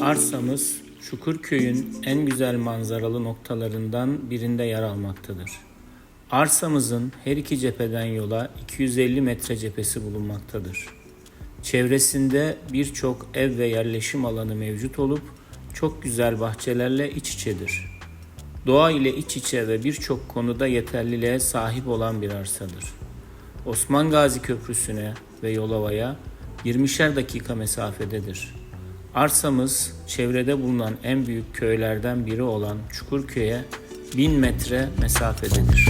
Arsamız Çukurköy'ün en güzel manzaralı noktalarından birinde yer almaktadır. Arsamızın her iki cepheden yola 250 metre cephesi bulunmaktadır. Çevresinde birçok ev ve yerleşim alanı mevcut olup çok güzel bahçelerle iç içedir. Doğa ile iç içe ve birçok konuda yeterliliğe sahip olan bir arsadır. Osman Gazi Köprüsü'ne ve Yolova'ya 20'şer dakika mesafededir. Arsamız çevrede bulunan en büyük köylerden biri olan Çukurköy'e 1000 metre mesafededir.